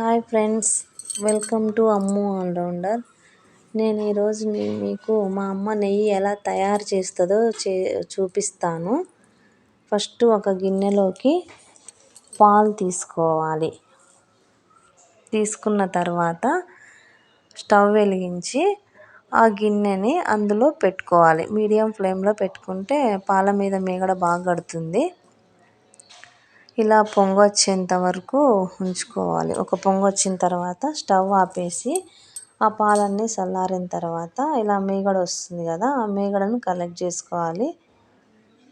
Hi friends welcome to Ammu all rounder. నేను ఈరోజు మీకు మా అమ్మ నెయ్యి ఎలా తయారు చేస్తుందో చే చూపిస్తాను. ఫస్ట్ ఒక గిన్నెలోకి పాలు తీసుకోవాలి. తీసుకున్న తర్వాత స్టవ్ వెలిగించి ఆ గిన్నెని అందులో పెట్టుకోవాలి. మీడియం ఫ్లేమ్లో పెట్టుకుంటే పాల మీద మీగడ బాగా కడుతుంది ఇలా పొంగొచ్చేంత వరకు ఉంచుకోవాలి. ఒక పొంగొచ్చిన తర్వాత స్టవ్ ఆపేసి ఆ పాలన్నీ చల్లారిన తర్వాత ఇలా మీగడ వస్తుంది కదా ఆ మీగడను కలెక్ట్ చేసుకోవాలి.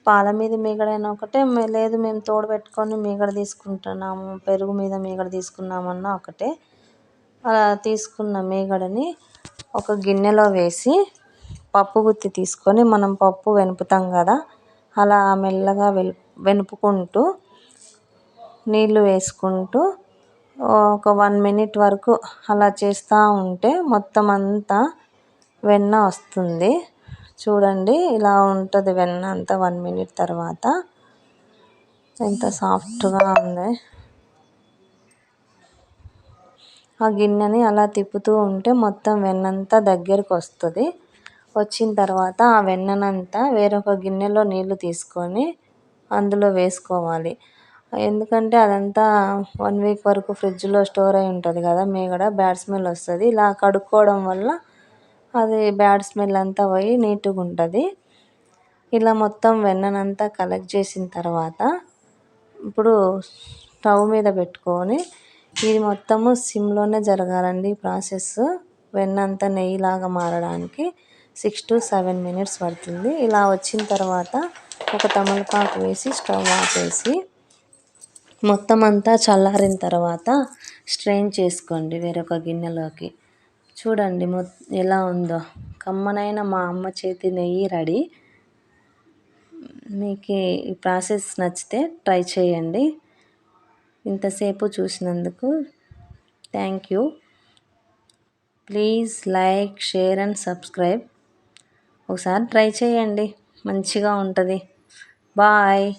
పాల మీద మీగడైనా ఒకటే లేదు మేము తోడు పెట్టుకొని మీగడ తీసుకుంటున్నాము పెరుగు మీద మీగడ తీసుకున్నామన్నా ఒకటే. అలా తీసుకున్న మీగడని ఒక గిన్నెలో వేసి పప్పు గుత్తి తీసుకొని మనం పప్పు వెనుపుతాం కదా అలా మెల్లగా వెలు వెనుపుకుంటూ నీళ్ళు వేసుకుంటూ ఒక వన్ మినిట్ వరకు అలా చేస్తూ ఉంటే మొత్తం అంతా వెన్న వస్తుంది. చూడండి ఇలా ఉంటుంది వెన్న అంతా వన్ మినిట్ తర్వాత. ఎంత సాఫ్ట్గా ఉంది. ఆ గిన్నెని అలా తిప్పుతూ ఉంటే మొత్తం వెన్నంతా దగ్గరికి వస్తుంది. వచ్చిన తర్వాత ఆ వెన్ననంతా వేరొక గిన్నెలో నీళ్ళు తీసుకొని అందులో వేసుకోవాలి. ఎందుకంటే అదంతా వన్ వీక్ వరకు ఫ్రిడ్జ్లో స్టోర్ అయి ఉంటుంది కదా మీగడ బ్యాడ్ స్మెల్ వస్తుంది. ఇలా కడుక్కోవడం వల్ల అది బ్యాడ్ స్మెల్ అంతా పోయి నీట్గా ఉంటుంది. ఇలా మొత్తం వెన్ననంతా కలెక్ట్ చేసిన తర్వాత ఇప్పుడు స్టవ్ మీద పెట్టుకొని ఇది మొత్తము సిమ్లోనే జరగాలండి ప్రాసెస్. వెన్న అంతా నెయ్యిలాగా మారడానికి సిక్స్ టు సెవెన్ మినిట్స్ పడుతుంది. ఇలా వచ్చిన తర్వాత ఒక తమలపాకు వేసి స్టవ్ ఆపేసి మొత్తం అంతా చల్లారిన తర్వాత స్ట్రెయిన్ చేసుకోండి వేరొక గిన్నెలోకి. చూడండి మొ ఎలా ఉందో. కమ్మనైన మా అమ్మ చేతి నెయ్యి రెడీ. మీకు ఈ ప్రాసెస్ నచ్చితే ట్రై చేయండి. ఇంతసేపు చూసినందుకు thank you. Please like share and subscribe. ఒకసారి ట్రై చేయండి. మంచిగా ఉంటుంది. బాయ్.